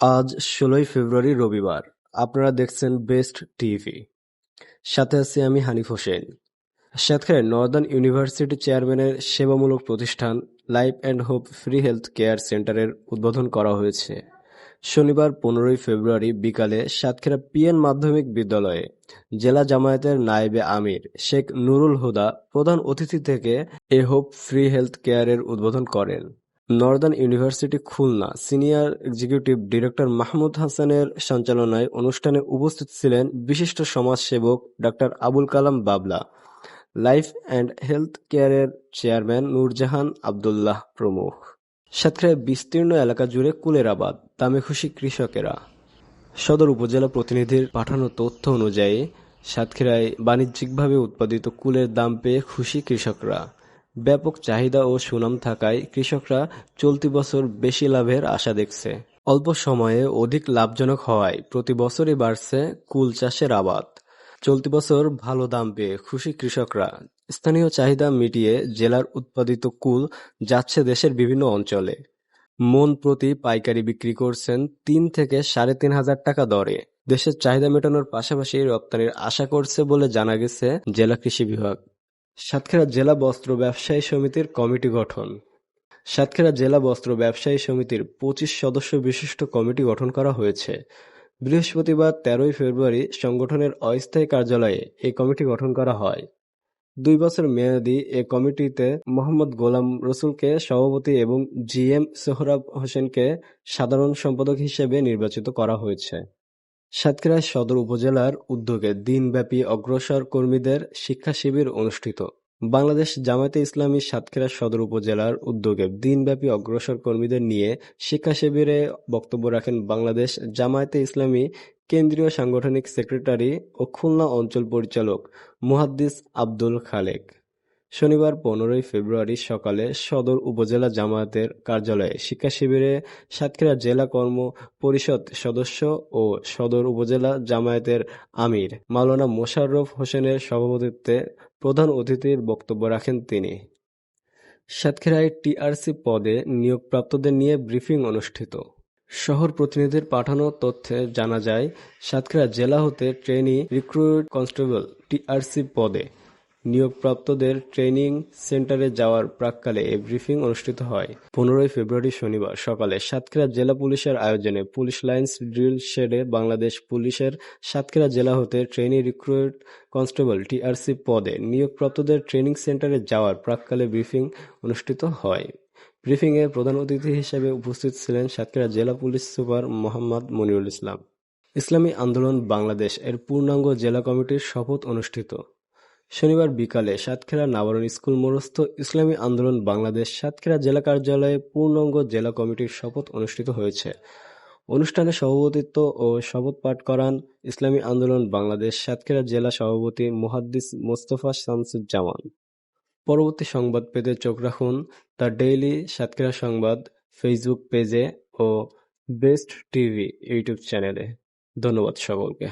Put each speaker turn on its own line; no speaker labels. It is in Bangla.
আজ ষোলোই ফেব্রুয়ারি রবিবার। আপনারা দেখছেন বেস্ট টিভি। সাথে আছি আমি হানিফ হোসেন। সাতক্ষীরায় নর্দার্ন ইউনিভার্সিটি চেয়ারম্যানের সেবামূলক প্রতিষ্ঠান life and hope free health care সেন্টারের উদ্বোধন করা হয়েছে। শনিবার পনেরোই ফেব্রুয়ারি বিকালে সাতক্ষীরা পিএন মাধ্যমিক বিদ্যালয়ে জেলা জামায়াতের নায়েবে আমির শেখ নুরুল হুদা প্রধান অতিথি থেকে এ হোপ ফ্রি হেলথ কেয়ারের উদ্বোধন করেন। Northern university Khulna senior executive director Mahmud হাসানের সঞ্চালনায় অনুষ্ঠানে উপস্থিত ছিলেন বিশিষ্ট সমাজসেবক doctor Abul Kalam Babla, life and health কেয়ারের চেয়ারম্যান নূরজাহান আবদুল্লাহ প্রমুখ। সাতক্ষীরায় বিস্তীর্ণ এলাকা জুড়ে কুলের আবাদ, দামে খুশি কৃষকেরা। সদর উপজেলা প্রতিনিধির পাঠানো তথ্য অনুযায়ী, সাতক্ষীরায় বাণিজ্যিকভাবে উৎপাদিত কুলের দাম পেয়ে খুশি কৃষকরা। ব্যাপক চাহিদা ও সুনাম থাকায় কৃষকরা চলতি বছর বেশি লাভের আশা দেখছে। অল্প সময়ে অধিক লাভজনক হওয়ায় প্রতি বছরই বাড়ছে কুল চাষের আবাদ। চলতি বছর ভালো দাম পেয়ে খুশি কৃষকরা। স্থানীয় চাহিদা মিটিয়ে জেলার উৎপাদিত কুল যাচ্ছে দেশের বিভিন্ন অঞ্চলে। মন প্রতি পাইকারি বিক্রি করছেন তিন থেকে সাড়ে তিন হাজার টাকা দরে। দেশের চাহিদা মেটানোর পাশাপাশি রপ্তানির আশা করছে বলে জানা গেছে জেলা কৃষি বিভাগ। সাতক্ষীরা জেলা বস্ত্র ব্যবসায়ী সমিতির কমিটি গঠন। সাতক্ষীরা জেলা বস্ত্র ব্যবসায়ী সমিতির পঁচিশ সদস্য বিশিষ্ট কমিটি গঠন করা হয়েছে। বৃহস্পতিবার তেরোই ফেব্রুয়ারি সংগঠনের অস্থায়ী কার্যালয়ে এই কমিটি গঠন করা হয়। দুই বছর মেয়াদী এ কমিটিতে মোহাম্মদ গোলাম রসুলকে সভাপতি এবং জি এম সোহরাব হোসেনকে সাধারণ সম্পাদক হিসেবে নির্বাচিত করা হয়েছে। সাতক্ষীরা সদর উপজেলার উদ্যোগে দিনব্যাপী অগ্রসর কর্মীদের শিক্ষা শিবির অনুষ্ঠিত। বাংলাদেশ জামায়াতে ইসলামী সাতক্ষীরা সদর উপজেলার উদ্যোগে দিনব্যাপী অগ্রসর কর্মীদের নিয়ে শিক্ষা শিবিরে বক্তব্য রাখেন বাংলাদেশ জামায়াতে ইসলামী কেন্দ্রীয় সাংগঠনিক সেক্রেটারি ও খুলনা অঞ্চল পরিচালক মুহাদ্দিস আব্দুল খালেক। শনিবার পনেরোই ফেব্রুয়ারি সকালে সদর উপজেলা জামায়াতের কার্যালয়ে শিক্ষা শিবিরে সাতক্ষীরা জেলা কর্ম পরিষদ সদস্য ও সদর উপজেলা জামায়াতের আমির মাওলানা মোশাররফ হোসেনের সভাপতিত্বে প্রধান অতিথির বক্তব্য রাখেন তিনি। সাতক্ষীরায় টিআরসি পদে নিয়োগপ্রাপ্তদের নিয়ে ব্রিফিং অনুষ্ঠিত। শহর প্রতিনিধির পাঠানো তথ্যে জানা যায়, সাতক্ষীরা জেলা হতে ট্রেনি রিক্রুট কনস্টেবল টিআরসি পদে নিয়োগপ্রাপ্তদের ট্রেনিং সেন্টারে যাওয়ার প্রাক্কালে এ ব্রিফিং অনুষ্ঠিত হয়। পনেরোই ফেব্রুয়ারি শনিবার সকালে সাতক্ষীরা জেলা পুলিশের আয়োজনে পুলিশ লাইন্স ড্রিল শেডে বাংলাদেশ পুলিশের সাতক্ষীরা জেলা হতে ট্রেনি রিক্রুট কনস্টেবল টিআরসি পদে নিয়োগপ্রাপ্তদের ট্রেনিং সেন্টারে যাওয়ার প্রাক্কালে ব্রিফিং অনুষ্ঠিত হয়। ব্রিফিংয়ে প্রধান অতিথি হিসেবে উপস্থিত ছিলেন সাতক্ষীরা জেলা পুলিশ সুপার মোহাম্মদ মনিরুল ইসলাম। ইসলামী আন্দোলন বাংলাদেশ এর পূর্ণাঙ্গ জেলা কমিটির শপথ অনুষ্ঠিত। শনিবার বিকালে সাতক্ষীরা নাবারণ স্কুল মোড়স্থ ইসলামী আন্দোলন বাংলাদেশ সাতক্ষীরা জেলা কার্যালয়ে পূর্ণাঙ্গ জেলা কমিটির শপথ অনুষ্ঠিত হয়েছে। অনুষ্ঠানে সভাপতিত্ব ও শপথ পাঠ করান ইসলামী আন্দোলন বাংলাদেশ সাতক্ষীরা জেলা সভাপতি মুহাদ্দিস মোস্তফা শামসুজ্জামান। পরবর্তী সংবাদ পেতে চোখ রাখুন দ্য ডেইলি সাতক্ষীরা সংবাদ ফেসবুক পেজে ও বেস্ট টিভি ইউটিউব চ্যানেলে। ধন্যবাদ সকলকে।